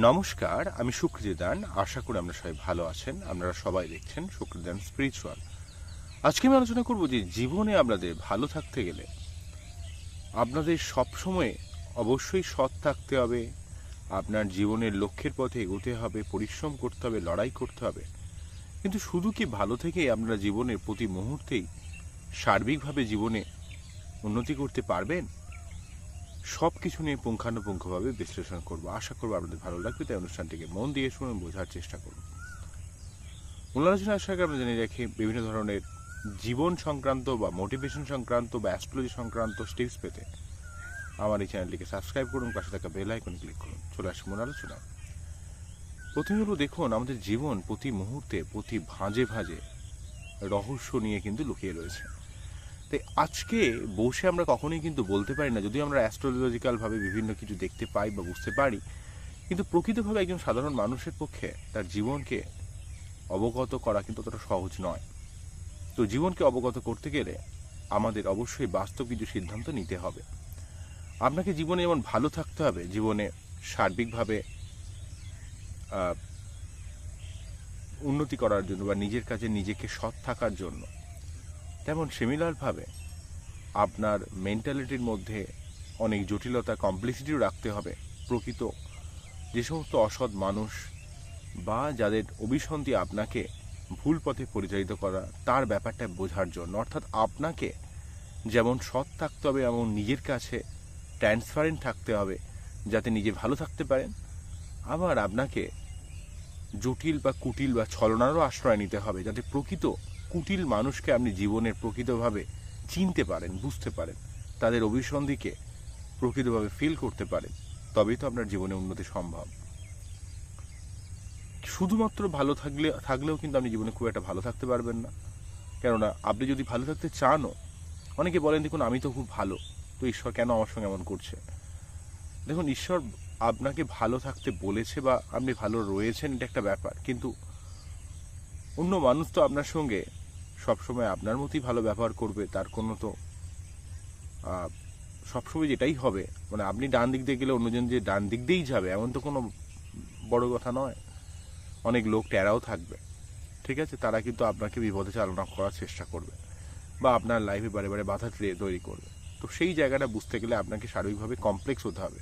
নমস্কার, আমি সুকৃতিদান। আশা করি আপনারা সবাই ভালো আছেন। আপনারা সবাই দেখছেন সুকৃতিদান স্পিরিচুয়াল। আজকে আমি আলোচনা করব যে জীবনে আপনাদের ভালো থাকতে গেলে আপনাদের সবসময় অবশ্যই সৎ থাকতে হবে, আপনার জীবনের লক্ষ্যের পথে এগোতে হবে, পরিশ্রম করতে হবে, লড়াই করতে হবে। কিন্তু শুধু কি ভালো থেকেই আপনারা জীবনের প্রতি মুহূর্তেই সার্বিকভাবে জীবনে উন্নতি করতে পারবেন? সব কিছু নিয়ে পুঙ্খানুপুঙ্খভাবে বিশ্লেষণ করব। আশা করব আপনাদের ভালো লাগবে, তাই অনুষ্ঠানটিকে মন দিয়ে শুনুন, বোঝার চেষ্টা করুন মূল আলোচনা আসার আগে আমরা জেনে রাখি, বিভিন্ন ধরনের জীবন সংক্রান্ত বা মোটিভেশন সংক্রান্ত বা অ্যাস্ট্রোলজি সংক্রান্ত টিপস পেতে আমার এই চ্যানেলটিকে সাবস্ক্রাইব করুন, পাশে থাকা বেল আইকন ক্লিক করুন। চলে আসুন মূল আলোচনা প্রথমে হলো দেখুন, আমাদের জীবন প্রতি মুহূর্তে, প্রতি ভাঁজে ভাঁজে রহস্য নিয়ে কিন্তু লুকিয়ে রয়েছে। তাই আজকে বসে আমরা কখনোই কিন্তু বলতে পারি না, যদিও আমরা অ্যাস্ট্রোলজিক্যালভাবে বিভিন্ন কিছু দেখতে পাই বা বুঝতে পারি, কিন্তু প্রকৃতভাবে একজন সাধারণ মানুষের পক্ষে তার জীবনকে অবগত করা কিন্তু অতটা সহজ নয়। তো জীবনকে অবগত করতে গেলে আমাদের অবশ্যই বাস্তব কিছু সিদ্ধান্ত নিতে হবে। আপনাকে জীবনে যেমন ভালো থাকতে হবে, জীবনে সার্বিকভাবে উন্নতি করার জন্য বা নিজের কাছে নিজেকে সৎ থাকার জন্য তেমন সিমিলারভাবে আপনার মেন্টালিটির মধ্যে অনেক জটিলতা কমপ্লেক্সিটিও রাখতে হবে। প্রকৃত যে সমস্ত অসৎ মানুষ বা যাদের অভিসন্ধি আপনাকে ভুল পথে পরিচালিত করা, তার ব্যাপারটা বোঝার জন্য, অর্থাৎ আপনাকে যেমন সৎ থাকতে হবে, এমন নিজের কাছে ট্রান্সপারেন্ট থাকতে হবে, যাতে নিজে ভালো থাকতে পারেন। আবার আপনাকে জটিল বা কুটিল বা ছলনারও আশ্রয় নিতে হবে, যাতে প্রকৃত কুটিল মানুষকে আপনি জীবনের প্রকৃতভাবে চিনতে পারেন, বুঝতে পারেন। তাদের অভিসন্ধিকে প্রকৃতভাবে ফিল করতে পারেন। তবেই তো আপনার জীবনে উন্নতি সম্ভব। শুধুমাত্র ভালো থাকলে, থাকলেও কিন্তু আপনি জীবনে খুব একটা ভালো থাকতে পারবেন না। কেননা, আপনি যদি ভালো থাকতে চানও, অনেকে বলেন, দেখুন, আমি তো খুব ভালো। তো ঈশ্বর কেন আমার সঙ্গে এমন করছে? দেখুন, ঈশ্বর আপনাকে ভালো থাকতে বলেছে বা আপনি ভালো রয়েছেন, এটা একটা ব্যাপার। কিন্তু অন্য মানুষ তো আপনার সঙ্গে সবসময় আপনার মতোই ভালো ব্যবহার করবে, তার কোনো তো সবসময় যেটাই হবে মানে আপনি ডান দিক দিয়ে গেলে অন্যজন যে ডান দিক দিয়েই যাবে, এমন তো কোনো বড় কথা নয়। অনেক লোক টেরাও থাকবে, ঠিক আছে? তারা কিন্তু আপনাকে বিপদে চালনা করার চেষ্টা করবে বা আপনার লাইফে বারে বারে বাধা তৈরি- করবে। তো সেই জায়গাটা বুঝতে গেলে আপনাকে শারীরিকভাবে কমপ্লেক্স হতে হবে।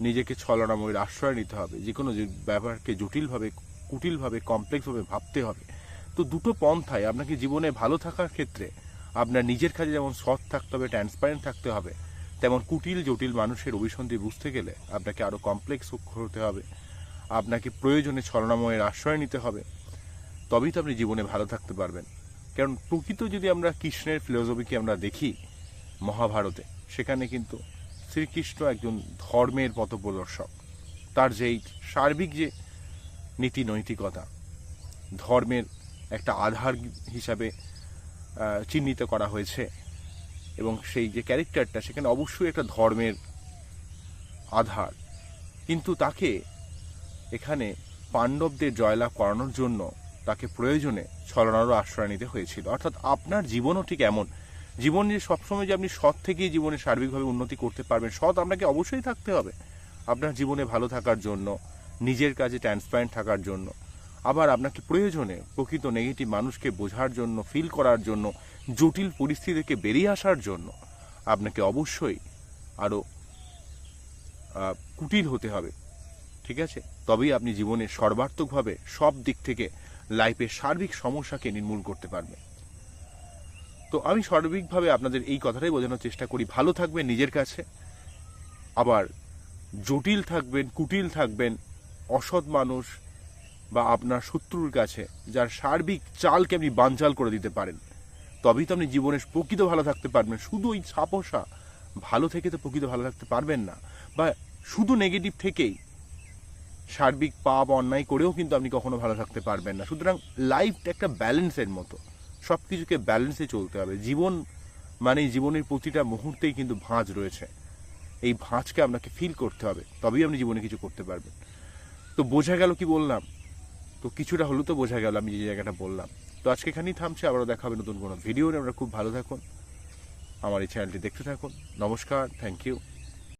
নিজেকে ছলনাময়ের আশ্রয় নিতে হবে। যে কোনো ব্যাপারকে জটিলভাবে, কুটিলভাবে কমপ্লেক্সভাবে ভাবতে হবে। তো দুটো পন্থায় আপনাকে জীবনে ভালো থাকার ক্ষেত্রে আপনার নিজের কাজে যেমন সৎ থাকতে হবে ট্রান্সপারেন্ট থাকতে হবে, তেমন কুটিল জটিল মানুষের অভিসন্ধি বুঝতে গেলে আপনাকে আরও কমপ্লেক্স হতে হবে, আপনাকে প্রয়োজনে ছলনাময়ের আশ্রয় নিতে হবে, তবেই তো আপনি জীবনে ভালো থাকতে পারবেন। কারণ প্রকৃত যদি আমরা কৃষ্ণের ফিলোসফিকে আমরা দেখি মহাভারতে, সেখানে কিন্তু শ্রীকৃষ্ণ একজন ধর্মের পথপ্রদর্শক। তার যেই সার্বিক যে নীতি নৈতিকতা ধর্মের একটা আধার হিসাবে চিহ্নিত করা হয়েছে। এবং সেই যে ক্যারেক্টারটা, সেখানে অবশ্যই একটা ধর্মের আধার। কিন্তু তাকে এখানে পাণ্ডবদের জয়লাভ করানোর জন্য তাকে প্রয়োজনে ছলনারও আশ্রয় নিতে হয়েছিল। অর্থাৎ আপনার জীবনও ঠিক এমন। জীবন যে সবসময় যে আপনি সৎ থেকেই জীবনে সার্বিকভাবে উন্নতি করতে পারবেন, সৎ আপনাকে অবশ্যই থাকতে হবে। আপনার জীবনে ভালো থাকার জন্য, নিজের কাজে ট্রান্সপারেন্ট থাকার জন্য। আবার আপনাকে প্রয়োজনে প্রকৃত নেগেটিভ মানুষকে বোঝার জন্য ফিল করার জন্য, জটিল পরিস্থিতি থেকে বেরিয়ে আসার জন্য আপনাকে অবশ্যই আরও কুটিল হতে হবে। ঠিক আছে? তবেই আপনি জীবনে সর্বাত্মকভাবে সব দিক থেকে লাইফের সার্বিক সমস্যাকে নির্মূল করতে পারবেন। তো আমি সার্বিকভাবে আপনাদের এই কথাটাই বোঝানোর চেষ্টা করি। ভালো থাকবেন নিজের কাছে। আবার জটিল থাকবেন, কুটিল থাকবেন, অসৎ মানুষ বা আপনার শত্রুর কাছে যার সার্বিক চালকে আপনি বানচাল করে দিতে পারেন, তবেই তো আপনি জীবনে প্রকৃত ভালো থাকতে পারবেন। শুধু ওই ছাপোষা ভালো থেকে তো প্রকৃত ভালো থাকতে পারবেন না। বা শুধু নেগেটিভ থেকেই সার্বিক পাপ অন্যায় করেও কিন্তু আপনি কখনো ভালো থাকতে পারবেন না। সুতরাং লাইফটা একটা ব্যালেন্সের মতো। সব কিছুকে ব্যালেন্সে চলতে হবে। জীবন মানে জীবনের প্রতিটা মুহূর্তেই কিন্তু ভাঁজ রয়েছে। এই ভাঁজকে আপনাকে ফিল করতে হবে, তবেই আপনি জীবনে কিছু করতে পারবেন। তো বোঝা গেল কি বললাম? তো কিছুটা হলেও তো বোঝা গেল, আমি যে জায়গাটা বললাম। তো আজকে এখানেই থামছে, আবারও দেখা হবে নতুন কোনো ভিডিও আমরা খুব ভালো থাকুন। আমার এই চ্যানেলটি দেখতে থাকুন। নমস্কার থ্যাংক ইউ